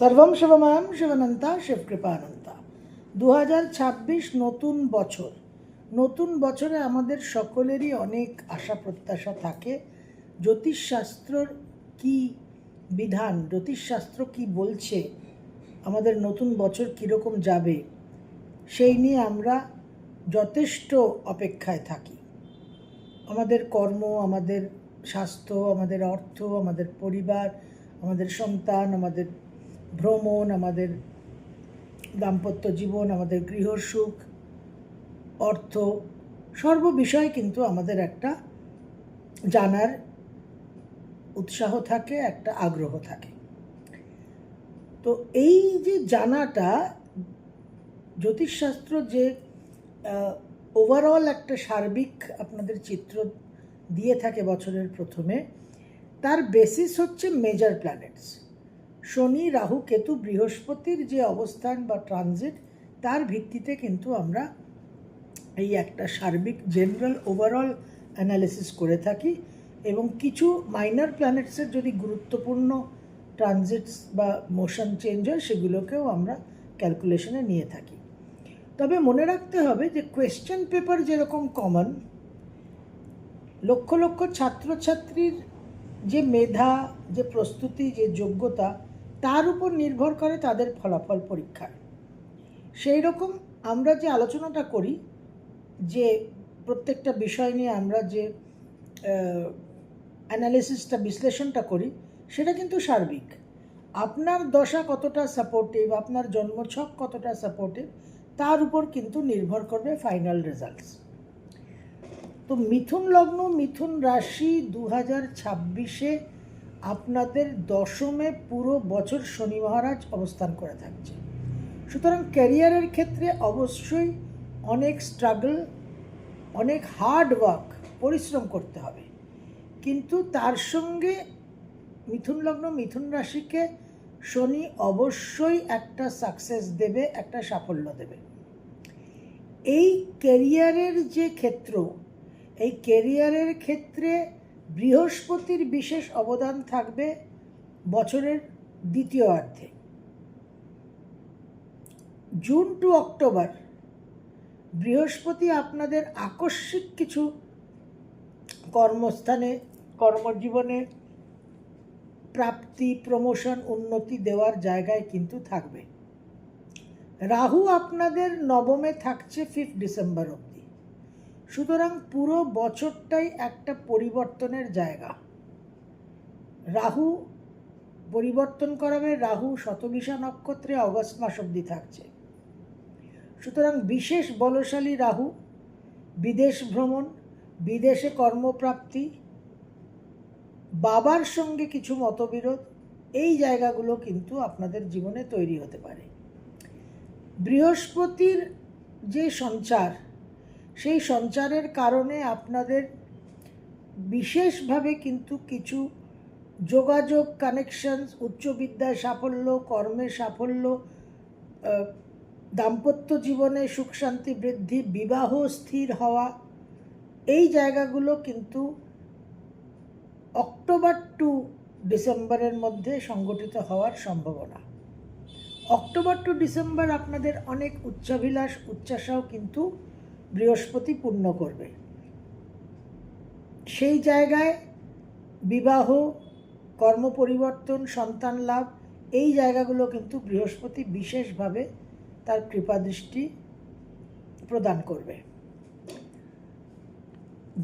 সর্বম শিবময়ম শিবনন্তা শিবকৃপানন্তা। দু হাজার ছাব্বিশ নতুন বছর। নতুন বছরে আমাদের সকলেরই অনেক আশা প্রত্যাশা থাকে। জ্যোতিষশাস্ত্রর কি বিধান, জ্যোতিষশাস্ত্র কি বলছে, আমাদের নতুন বছর কীরকম যাবে, সেই নিয়ে আমরা যথেষ্ট অপেক্ষায় থাকি। আমাদের কর্ম, আমাদের স্বাস্থ্য, আমাদের অর্থ, আমাদের পরিবার, আমাদের সন্তান, আমাদের ভ্রমণ, আমাদের দাম্পত্য জীবন, আমাদের গৃহসুখ অর্থ, সর্ব বিষয় কিন্তু আমাদের একটা জানার উৎসাহ থাকে, একটা আগ্রহ থাকে। তো এই যে জানাটা, জ্যোতিষশাস্ত্র যে ওভারঅল একটা সার্বিক আপনাদের চিত্র দিয়ে থাকে বছরের প্রথমে, তার বেসিস হচ্ছে মেজর প্ল্যানেটস শনি, রাহু, কেতু, বৃহস্পতির যে অবস্থান বা ট্রানজিট তার ভিত্তিতে কিন্তু আমরা এই একটা সার্বিক জেনারেল ওভারঅল অ্যানালিসিস করে থাকি এবং কিছু মাইনার প্ল্যানেটসের যদি গুরুত্বপূর্ণ ট্রানজিটস বা মোশন চেঞ্জ হয়, সেগুলোকেও আমরা ক্যালকুলেশনে নিয়ে থাকি। তবে মনে রাখতে হবে যে কোয়েশ্চেন পেপার যেরকম কমন লক্ষ লক্ষ ছাত্রছাত্রীর যে মেধা, যে প্রস্তুতি, যে যোগ্যতা তার উপর নির্ভর করে তাদের ফলাফল পরীক্ষার। সেই রকম আমরা যে আলোচনাটা করি, যে প্রত্যেকটা বিষয় নিয়ে আমরা যে অ্যানালিসিসটা বিশ্লেষণটা করি, সেটা কিন্তু সার্বিক। আপনার দশা কতটা সাপোর্টিভ আপনার জন্মছক কতটা সাপোর্টিভ তার উপর কিন্তু নির্ভর করবে ফাইনাল রেজাল্টস তো মিথুন লগ্ন, মিথুন রাশি দু হাজার ছাব্বিশে আপনাদের দশমে পুরো বছর শনি মহারাজ অবস্থান করে থাকছে। সুতরাং ক্যারিয়ারের ক্ষেত্রে অবশ্যই অনেক স্ট্রাগল অনেক হার্ড ওয়ার্ক পরিশ্রম করতে হবে। কিন্তু তার সঙ্গে মিথুন লগ্ন, মিথুন রাশিকে শনি অবশ্যই একটা সাকসেস দেবে, একটা সাফল্য দেবে। এই ক্যারিয়ারের যে ক্ষেত্র, এই ক্যারিয়ারের ক্ষেত্রে বৃহস্পতির বিশেষ অবদান থাকবে বছরের দ্বিতীয় অর্ধে। জুন টু অক্টোবর, বৃহস্পতি আপনাদের আকস্মিক কিছু কর্মস্থানে, কর্মজীবনে প্রাপ্তি, প্রমোশন, উন্নতি দেওয়ার জায়গায় কিন্তু থাকবে। রাহু আপনাদের নবমে থাকছে ফিফথ ডিসেম্বর অবধি। সুতরাং পুরো বছরটাই একটা পরিবর্তনের জায়গা। রাহু পরিবর্তন করাবে, রাহু শতবিশা নক্ষত্রে অগস্ট মাস অবধি থাকছে। সুতরাং বিশেষ বলশালী রাহু, বিদেশ ভ্রমণ, বিদেশে কর্মপ্রাপ্তি, বাবার সঙ্গে কিছু মতবিরোধ, এই জায়গাগুলো কিন্তু আপনাদের জীবনে তৈরি হতে পারে। বৃহস্পতির যে সঞ্চার সেই সঞ্চারের কারণে আপনাদের বিশেষভাবে কিন্তু কিছু যোগাযোগ কানেকশনস উচ্চ বিদ্যায় সাফল্য, কর্মে সাফল্য দাম্পত্য জীবনে সুখ, শান্তি, বৃদ্ধি, বিবাহ স্থির হওয়া, এই জায়গাগুলো কিন্তু অক্টোবর টু ডিসেম্বরের মধ্যে সংগঠিত হওয়ার সম্ভাবনা। অক্টোবর টু ডিসেম্বর আপনাদের অনেক উচ্চাভিলাষ উচ্চাসাও কিন্তু বৃহস্পতি পূর্ণ করবে। সেই জায়গায় বিবাহ, কর্ম পরিবর্তন, সন্তান লাভ, এই জায়গাগুলো কিন্তু বৃহস্পতি বিশেষভাবে তার কৃপাদৃষ্টি প্রদান করবে।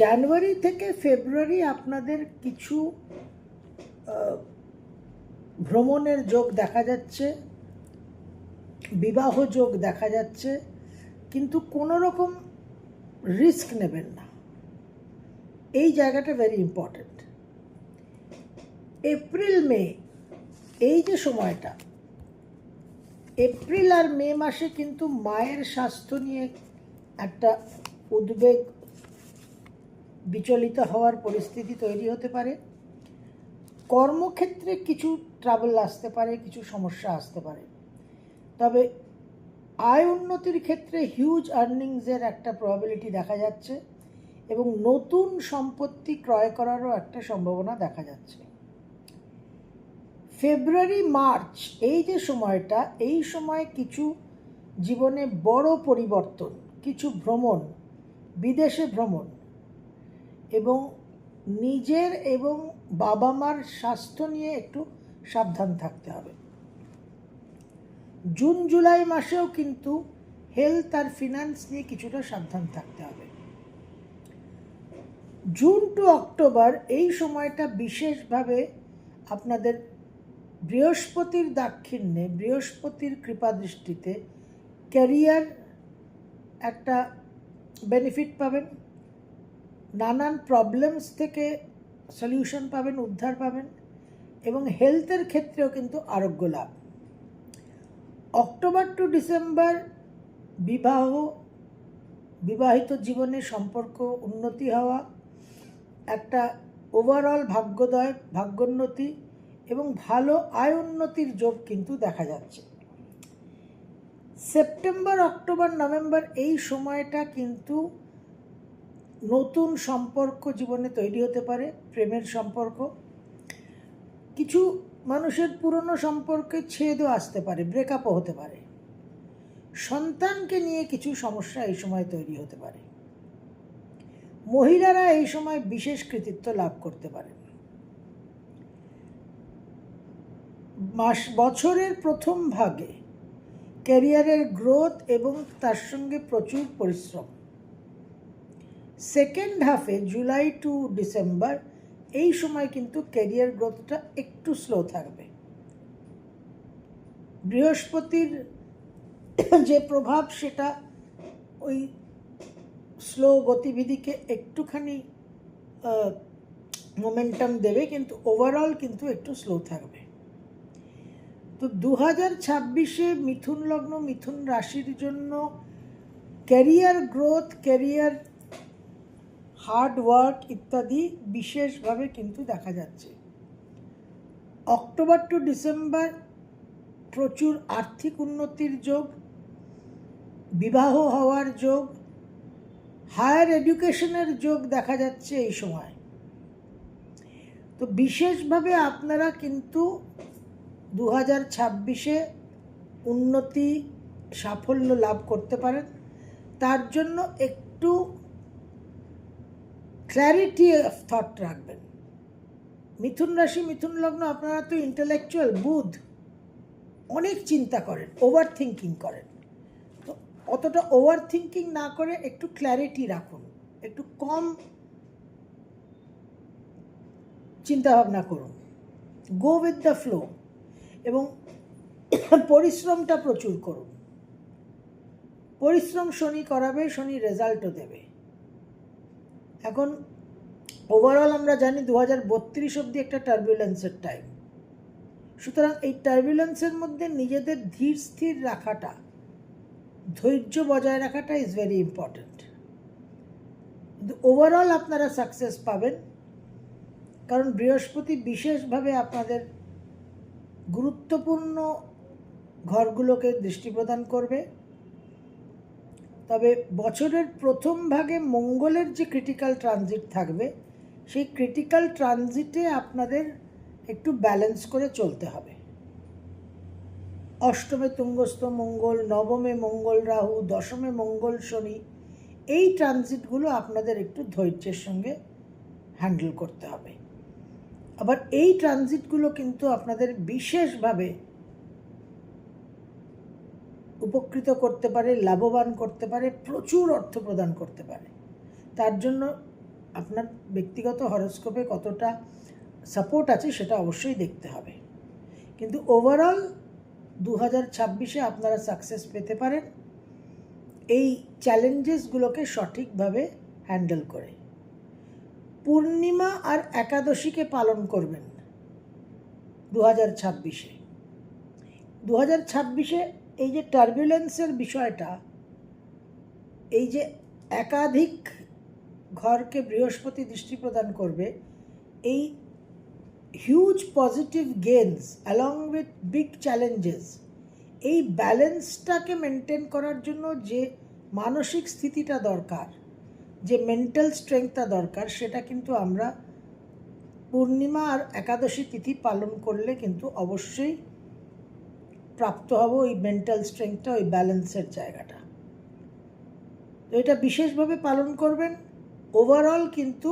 জানুয়ারি থেকে ফেব্রুয়ারি আপনাদের কিছু ভ্রমণের যোগ দেখা যাচ্ছে, বিবাহ যোগ দেখা যাচ্ছে, কিন্তু কোনো রকম রিস্ক নেবেন না। এই জায়গাটা ভেরি ইম্পর্ট্যান্ট এপ্রিল মে এই যে সময়টা এপ্রিল আর মে মাসে কিন্তু মায়ের স্বাস্থ্য নিয়ে একটা উদ্বেগ বিচলিত হওয়ার পরিস্থিতি তৈরি হতে পারে। কর্মক্ষেত্রে কিছু ট্রাবল আসতে পারে, কিছু সমস্যা আসতে পারে। তবে আয় উন্নতির ক্ষেত্রে হিউজ আর্নিংসের একটা প্রবাবিলিটি দেখা যাচ্ছে এবং নতুন সম্পত্তি ক্রয় করারও একটা সম্ভাবনা দেখা যাচ্ছে। ফেব্রুয়ারি মার্চ এই যে সময়টা, এই সময় কিছু জীবনে বড় পরিবর্তন, কিছু ভ্রমণ, বিদেশে ভ্রমণ এবং নিজের এবং বাবা মার স্বাস্থ্য নিয়ে একটু সাবধান থাকতে হবে। জুন, জুলাই মাসেও কিন্তু হেলথ আর ফিনান্স নিয়ে কিছুটা সাবধান থাকতে হবে। জুন টু অক্টোবর এই সময়টা বিশেষভাবে আপনাদের বৃহস্পতির দাক্ষিণ্যে, বৃহস্পতির কৃপাদৃষ্টিতে ক্যারিয়ার একটা বেনিফিট পাবেন, নানান প্রবলেমস থেকে সলিউশন পাবেন, উদ্ধার পাবেন এবং হেলথের ক্ষেত্রেও কিন্তু আরোগ্য লাভ। অক্টোবর টু ডিসেম্বর বিবাহ, বিবাহিত জীবনে সম্পর্ক উন্নতি হওয়া, একটা ওভারঅল ভাগ্যোদয়, ভাগ্যোন্নতি এবং ভালো আয় উন্নতির যোগ কিন্তু দেখা যাচ্ছে। সেপ্টেম্বর অক্টোবর নভেম্বর এই সময়টা কিন্তু নতুন সম্পর্ক জীবনে তৈরি হতে পারে, প্রেমের সম্পর্ক। কিছু মানুষের পুরনো সম্পর্কে ছেদও আসতে পারে ব্রেকআপও হতে পারে। সন্তানকে নিয়ে কিছু সমস্যা এই সময় তৈরি হতে পারে। মহিলারা এই সময় বিশেষ কৃতিত্ব লাভ করতে পারেন। মাস, বছরের প্রথম ভাগে ক্যারিয়ারের গ্রোথ এবং তার সঙ্গে প্রচুর পরিশ্রম। সেকেন্ড হাফে জুলাই টু ডিসেম্বর এই সময় কিন্তু ক্যারিয়ার গ্রোথটা একটু স্লো থাকবে। বৃহস্পতির যে প্রভাব, সেটা ওই স্লো গতিবিধিকে একটুখানি মোমেন্টাম দেবে, কিন্তু ওভারঅল কিন্তু একটু স্লো থাকবে। তো দু হাজার ছাব্বিশে মিথুন লগ্ন, মিথুন রাশির জন্য career growth career hard work ইত্যাদি বিশেষভাবে কিন্তু দেখা যাচ্ছে। অক্টোবর টু ডিসেম্বর প্রচুর আর্থিক উন্নতির যোগ, বিবাহ হওয়ার যোগ, হায়ার এডুকেশনের যোগ দেখা যাচ্ছে এই সময়। তো বিশেষভাবে আপনারা কিন্তু দু হাজার ছাব্বিশে উন্নতি সাফল্য লাভ করতে পারেন। তার জন্য একটু ক্ল্যারিটি অফ থট রাখবেন। মিথুন রাশি, মিথুন লগ্ন, আপনারা তো ইন্টেলেকচুয়াল বুধ অনেক চিন্তা করেন ওভার থিঙ্কিং করেন। তো অতটা ওভার থিঙ্কিং না করে একটু ক্ল্যারিটি রাখুন, একটু কম চিন্তাভাবনা করুন। গো উইথ দ্য ফ্লো এবং পরিশ্রমটা প্রচুর করুন। পরিশ্রম শনি করাবে, শনি রেজাল্টও দেবে। এখন ওভারঅল আমরা জানি দু হাজার বত্রিশ অব্দি একটা টার্বুলেন্সের টাইম সুতরাং এই টার্বুলেন্সের মধ্যে নিজেদের ধীর স্থির রাখাটা, ধৈর্য বজায় রাখাটা ইজ ভেরি ইম্পর্ট্যান্ট ওভারঅল আপনারা সাকসেস পাবেন, কারণ বৃহস্পতি বিশেষভাবে আপনাদের গুরুত্বপূর্ণ ঘরগুলোকে দৃষ্টি প্রদান করবে। তবে বছরের প্রথম ভাগে মঙ্গলের যে ক্রিটিক্যাল ট্রানজিট থাকবে, সেই ক্রিটিক্যাল ট্রানজিটে আপনাদের একটু ব্যালেন্স করে চলতে হবে। অষ্টমে তুঙ্গস্থ মঙ্গল, নবমে মঙ্গল রাহু, দশমে মঙ্গল শনি, এই ট্রানজিটগুলো আপনাদের একটু ধৈর্যের সঙ্গে হ্যান্ডেল করতে হবে। আবার এই ট্রানজিটগুলো কিন্তু আপনাদের বিশেষভাবে উপকৃত করতে পারে, লাভবান করতে পারে, প্রচুর অর্থ প্রদান করতে পারে। তার জন্য আপনার ব্যক্তিগত হরস্কোপে কতটা সাপোর্ট আছে সেটা অবশ্যই দেখতে হবে। কিন্তু ওভারঅল দু হাজার ছাব্বিশে আপনারা সাকসেস পেতে পারেন। এই চ্যালেঞ্জেসগুলোকে সঠিকভাবে হ্যান্ডেল করে। পূর্ণিমা আর একাদশীকে পালন করবেন দু হাজার ছাব্বিশে। দু হাজার ছাব্বিশে এই যে টার্বুলেন্সের বিষয়টা, এই যে একাধিক ঘরকে বৃহস্পতি দৃষ্টি প্রদান করবে, এই huge positive gains along with big challenges এই ব্যালেন্সটাকে মেনটেন করার জন্য যে মানসিক স্থিতিটা দরকার, যে মেন্টাল স্ট্রেংথটা দরকার, সেটা কিন্তু আমরা পূর্ণিমা আর একাদশী তিথি পালন করলে কিন্তু অবশ্যই প্রাপ্ত হব ওই মেন্টাল স্ট্রেংথটা ওই ব্যালেন্সের জায়গাটা। তো এটা বিশেষভাবে পালন করবেন। ওভারঅল কিন্তু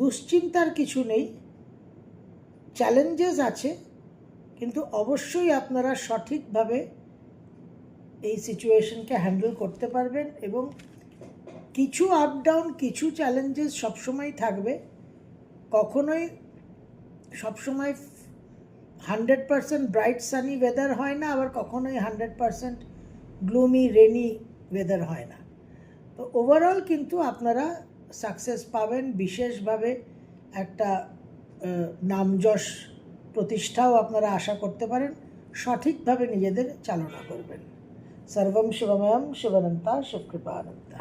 দুশ্চিন্তার কিছু নেই। চ্যালেঞ্জেস আছে, কিন্তু অবশ্যই আপনারা সঠিকভাবে এই সিচুয়েশনকে হ্যান্ডেল করতে পারবেন এবং কিছু আপ ডাউন কিছু চ্যালেঞ্জেস সবসময় থাকবে। কখনোই সবসময় hundred percent bright sunny weather হয় না, আবার কখনোই hundred percent gloomy rainy weather হয় না। তো ওভারঅল কিন্তু আপনারা সাকসেস পাবেন, বিশেষভাবে একটা নামযশ প্রতিষ্ঠাও আপনারা আশা করতে পারেন, সঠিকভাবে নিজেদের চালনা করবেন। সর্বম শিবময়ম শিবানন্তা শিবকৃপানন্তা